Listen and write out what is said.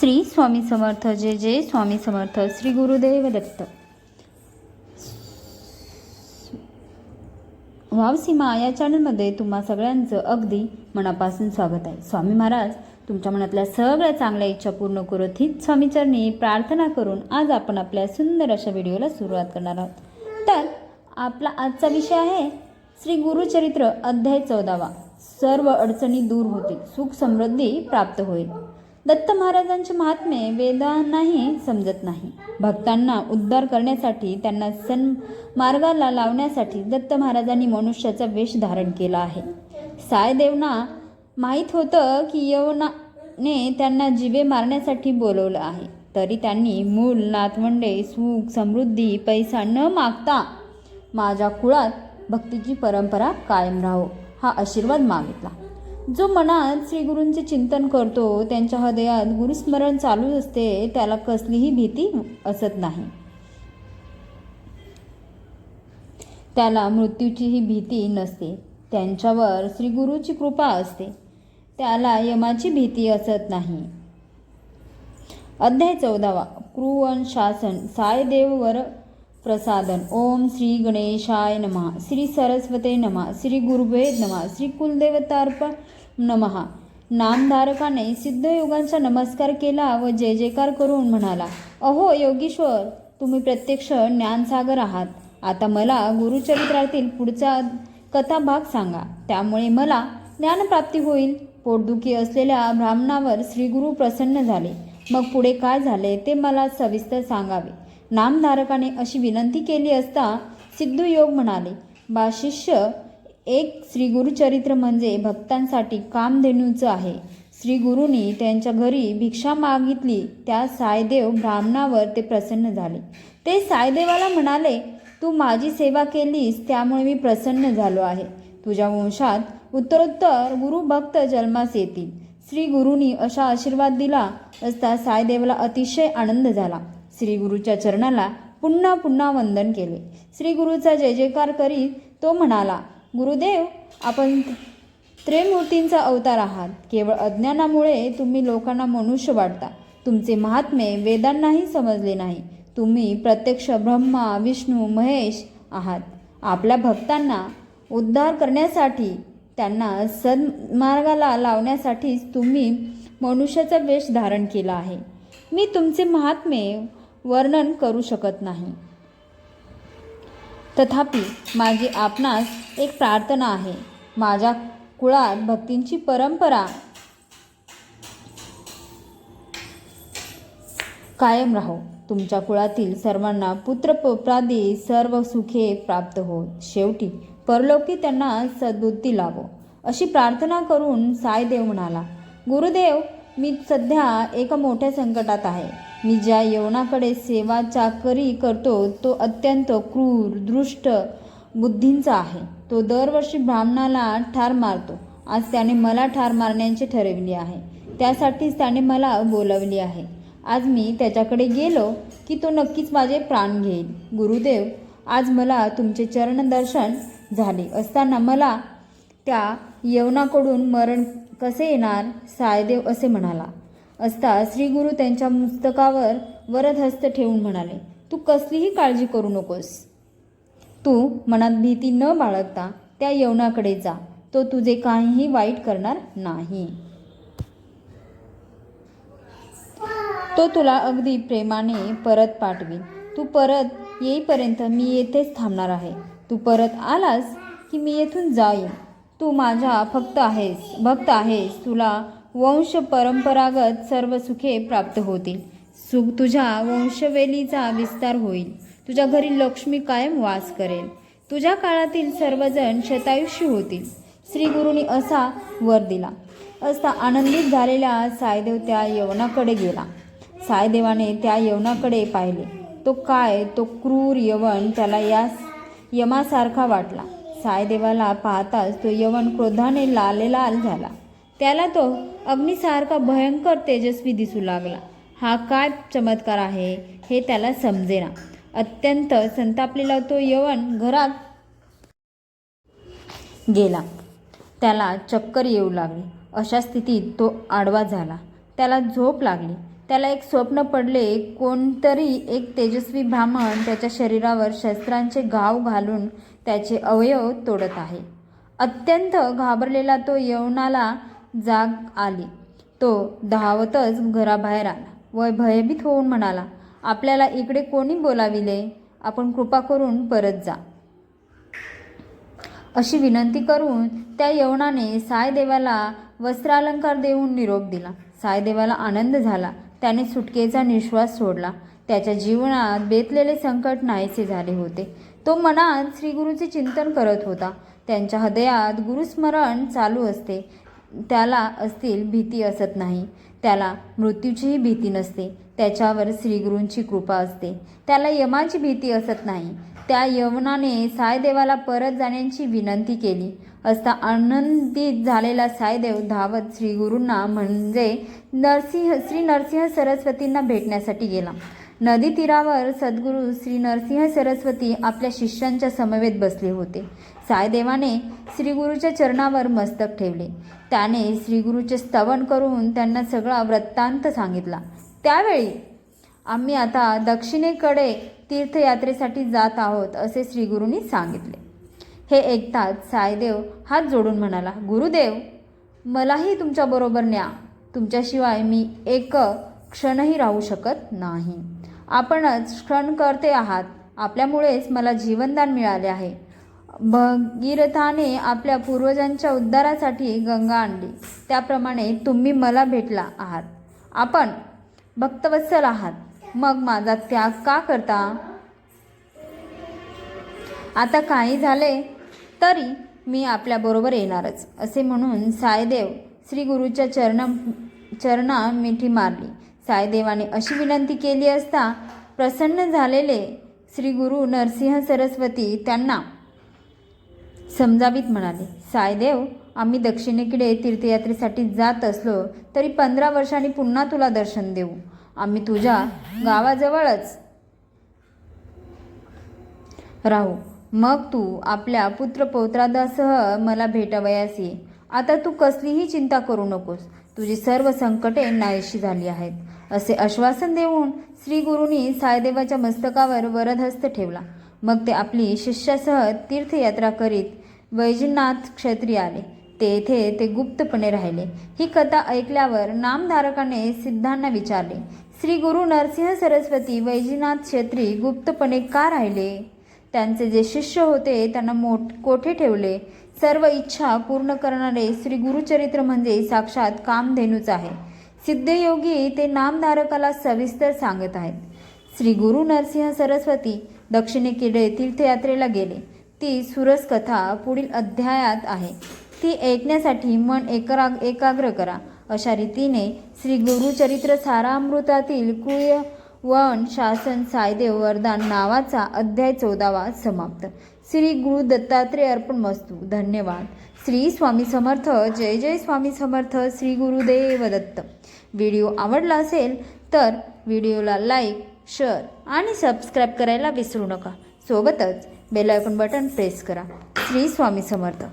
श्री स्वामी समर्थ जय जय स्वामी समर्थ श्री गुरुदेव दत्त. वावसीमा या चॅनलमध्ये तुम्हा सगळ्यांचं अगदी मनापासून स्वागत आहे. स्वामी महाराज तुमच्या मनातल्या सगळ्या चांगल्या इच्छा पूर्ण करत हीच स्वामीचरणी प्रार्थना करून आज आपण आपल्या सुंदर अशा व्हिडिओला सुरुवात करणार आहोत. तर आपला आजचा विषय आहे श्री गुरुचरित्र अध्याय चौदावा. सर्व अडचणी दूर होतील. सुख समृद्धी प्राप्त होईल. दत्त महाराजांचे महात्मे वेदांनाही समजत नाही. भक्तांना उद्धार करण्यासाठी त्यांना सन मार्गाला लावण्यासाठी दत्त महाराजांनी मनुष्याचा वेश धारण केला आहे. सायदेवना माहीत होतं की यवनाने त्यांना जिवे मारण्यासाठी बोलवलं आहे. तरी त्यांनी मूल नातवंडे सुख समृद्धी पैसा न मागता माझ्या कुळात भक्तीची परंपरा कायम राहो हा आशीर्वाद मागितला. जो मनात श्रीगुरूंचे चिंतन करतो त्यांच्या हृदयात गुरुस्मरण चालू असते त्याला कसलीही भीती असत नाही. त्याला मृत्यूचीही भीती नसते. त्यांच्यावर श्री गुरुची कृपा असते. त्याला यमाची भीती असत नाही. अध्याय चौदावा. क्रुवन शासन सायदेववर प्रसादन. ओम श्री गणेशाय नमः. श्री सरस्वते नमः. श्री गुरुभेद नमः. श्री कुलदेवतार्पण नमः. नामधारकाने सिद्धयोगांचा नमस्कार केला व जय जयकार करून म्हणाला अहो योगीश्वर तुम्ही प्रत्यक्ष ज्ञानसागर आहात. आता मला गुरुचरित्रातील पुढचा कथा भाग सांगा. त्यामुळे मला ज्ञानप्राप्ती होईल. पोटदुखी असलेल्या ब्राह्मणावर श्रीगुरु प्रसन्न झाले. मग पुढे काय झाले ते मला सविस्तर सांगावे. नामधारकाने अशी विनंती केली असता सिद्धयोग म्हणाले बा शिष्य एक श्री गुरुचरित्र म्हणजे भक्तांसाठी कामधेनूचं आहे. श्री गुरुनी त्यांच्या घरी भिक्षा मागितली. त्या सायदेव ब्राह्मणावर ते प्रसन्न झाले. ते सायदेवाला म्हणाले तू माझी सेवा केलीस त्यामुळे मी प्रसन्न झालो आहे. तुझ्या वंशात उत्तरोत्तर गुरुभक्त जन्मास येतील. श्री गुरुनी अशा आशीर्वाद दिला असता सायदेवाला अतिशय आनंद झाला. श्री गुरुच्या चरणाला पुन्हा पुन्हा वंदन केले. श्री गुरुचा जय जयकार करीत तो म्हणाला गुरुदेव आपण त्रिमूर्तींचा अवतार आहात. केवळ अज्ञानामुळे तुम्ही लोकांना मनुष्य वाटता. तुमचे महात्मे वेदांनाही समजले नाही. तुम्ही प्रत्यक्ष ब्रह्मा विष्णू महेश आहात. आपल्या भक्तांना उद्धार करण्यासाठी त्यांना सन्मार्गाला लावण्यासाठीच तुम्ही मनुष्याचा वेश धारण केला आहे. मी तुमचे महात्मे वर्णन करू शकत नाही. तथापि माझी आपणास एक प्रार्थना आहे. माझ्या कुळात भक्तींची परंपरा कायम राहो. तुमच्या कुळातील सर्वांना पुत्रप्रादी सर्व सुखे प्राप्त हो शेवटी परलोकी त्यांना सद्बुद्धी लावो. अशी प्रार्थना करून सायदेव म्हणाला गुरुदेव मी सध्या एका मोठ्या संकटात आहे. मी ज्या यवनाकडे सेवा चाकरी करतो तो अत्यंत क्रूर दृष्ट बुद्धींचा आहे. तो दरवर्षी ब्राह्मणाला ठार मारतो. आज त्याने मला ठार मारण्याचे ठरविले आहे. त्यासाठीच त्याने मला बोलावली आहे. आज मी त्याच्याकडे गेलो की तो नक्कीच माझे प्राण घेईल. गुरुदेव आज मला तुमचे चरणदर्शन झाले. असताना मला त्या यवनाकडून मरण कसे येणार? सायदेव असे म्हणाला. असता श्री गुरु त्यांच्या पुस्तकावर वरदहस्त ठेवून म्हणाले तू कसलीही काळजी करू नकोस. तू मनात भीती न बाळगता त्या यवनाकडे जा. तो तुझे काहीही वाईट करणार नाही. तो तुला अगदी प्रेमाने परत पाठवीन. तू परत येईपर्यंत मी येथेच थांबणार आहे. तू परत आलास की मी येथून जाईन. तू माझा फक्त आहेस भक्त आहेस. तुला वंश परंपरागत सर्व सुखे प्राप्त होतील. सुख तुझ्या वंशवेलीचा विस्तार होईल. तुझ्या घरी लक्ष्मी कायम वास करेल. तुझ्या काळातील सर्वजण शतायुष्य होतील. श्री गुरुनी असा वर दिला. असता आनंदित झालेल्या सायदेव त्या यवनाकडे गेला. सायदेवाने त्या यवनाकडे पाहिले. तो काय तो क्रूर यवन त्याला या यमासारखा वाटला. सायदेवाला पाहताच तो यवन क्रोधाने लालेलाल झाला. त्याला तो अग्निसारखा भयंकर तेजस्वी दिसू लागला. हा काय चमत्कार आहे हे त्याला समजेना. अत्यंत संतापलेला तो यवन घरात गेला. त्याला चक्कर येऊ लागली. अशा स्थितीत तो आडवा झाला. त्याला झोप लागली. त्याला एक स्वप्न पडले कोणतरी एक तेजस्वी ब्राह्मण त्याच्या शरीरावर शस्त्रांचे घाव घालून त्याचे अवयव तोडत आहे. अत्यंत घाबरलेला तो यवनाला जाग आली. तो धावतच घराबाहेर आला व भयभीत होऊन म्हणाला आपल्याला इकडे कोणी बोलाविले? आपण कृपा करून परत जा. अशी विनंती करून त्या यवनाने सायदेवाला वस्त्रालंकार देऊन निरोप दिला. सायदेवाला आनंद झाला. त्याने सुटकेचा निश्वास सोडला. त्याच्या जीवनात बेतलेले संकट नाहीसे झाले होते. तो मनात श्रीगुरूचे चिंतन करत होता. त्यांच्या हृदयात गुरुस्मरण चालू असते. त्याला असतील भीती असत नाही. त्याला मृत्यूचीही भीती नसते. त्याच्यावर श्रीगुरूंची कृपा असते. त्याला यमाची भीती असत नाही. त्या यवनाने सायदेवाला परत जाण्याची विनंती केली. असता आनंदित झालेला सायदेव धावत श्रीगुरूंना म्हणजे नरसिंह श्री नरसिंह सरस्वतींना भेटण्यासाठी गेला. नदी तीरावर सद्गुरू श्री नरसिंह सरस्वती आपल्या शिष्यांच्या समवेत बसले होते. सायदेवाने श्रीगुरूच्या चरणावर मस्तक ठेवले. त्याने श्रीगुरूचे स्तवन करून त्यांना सगळा वृत्तांत सांगितला. त्यावेळी आम्ही आता दक्षिणेकडे तीर्थयात्रेसाठी जात आहोत असे श्रीगुरूंनी सांगितले. हे ऐकताच सायदेव हात जोडून म्हणाला गुरुदेव मलाही तुमच्याबरोबर न्या. तुमच्याशिवाय मी एक क्षणही राहू शकत नाही. आपणच क्षण करते आहात. आपल्यामुळेच मला जीवनदान मिळाले आहे. भगीरथाने आपल्या पूर्वजांच्या उद्धारासाठी गंगा आणली. त्याप्रमाणे तुम्ही मला भेटला आहात. आपण भक्तवत्सल आहात. मग माझा त्याग का करता? आता काही झाले तरी मी आपल्याबरोबर येणारच असे म्हणून सायदेव श्री गुरुच्या चरण चरणा मिठी मारली. सायदेवाने अशी विनंती केली असता प्रसन्न झालेले श्री गुरु नरसिंह सरस्वती त्यांना समजावीत म्हणाले सायदेव आम्ही दक्षिणेकडे तीर्थयात्रेसाठी जात असलो तरी पंधरा वर्षांनी पुन्हा तुला दर्शन देऊ. आम्ही तुझ्या गावाजवळच राहू. मग तू आपल्या पुत्रपौत्रादासह मला भेटावयास ये. आता तू कसलीही चिंता करू नकोस. तुझी सर्व संकटे नाहीशी झाली आहेत. असे आश्वासन देऊन श्री गुरुनी सायदेवाच्या मस्तकावर वरदहस्त ठेवला. मग ते आपली शिष्यासह तीर्थयात्रा करीत वैजनाथ क्षेत्री आले. तेथे ते गुप्तपणे राहिले. ही कथा ऐकल्यावर नामधारकाने सिद्धांना विचारले श्री गुरु नरसिंह सरस्वती वैजनाथ क्षेत्री गुप्तपणे का राहिले? त्यांचे जे शिष्य होते त्यांना मोठ कोठे ठेवले? सर्व इच्छा पूर्ण करणारे श्री गुरुचरित्र म्हणजे साक्षात कामधेनूच आहे. सिद्धयोगी ते नामधारकाला सविस्तर सांगत आहेत. श्री गुरु नरसिंह सरस्वती दक्षिणेकडे तीर्थयात्रेला गेले. ती सुरस कथा पुढील अध्यायात आहे. ती ऐकण्यासाठी मन एकरा एकाग्र करा. अशा रीतीने श्री गुरुचरित्र सारामृतातील कुय वन शासन सायदेव वरदान नावाचा अध्याय चौदावा समाप्त. श्री गुरु दत्तात्रेय अर्पण मस्तू धन्यवाद. श्री स्वामी समर्थ. जय जय स्वामी समर्थ. श्री गुरुदेव दत्त. व्हिडिओ आवडला असेल तर व्हिडिओला लाईक शेअर आणि सबस्क्राईब करायला विसरू नका. सोबतच बेल आयकॉन बटन प्रेस करा. श्री स्वामी समर्थ.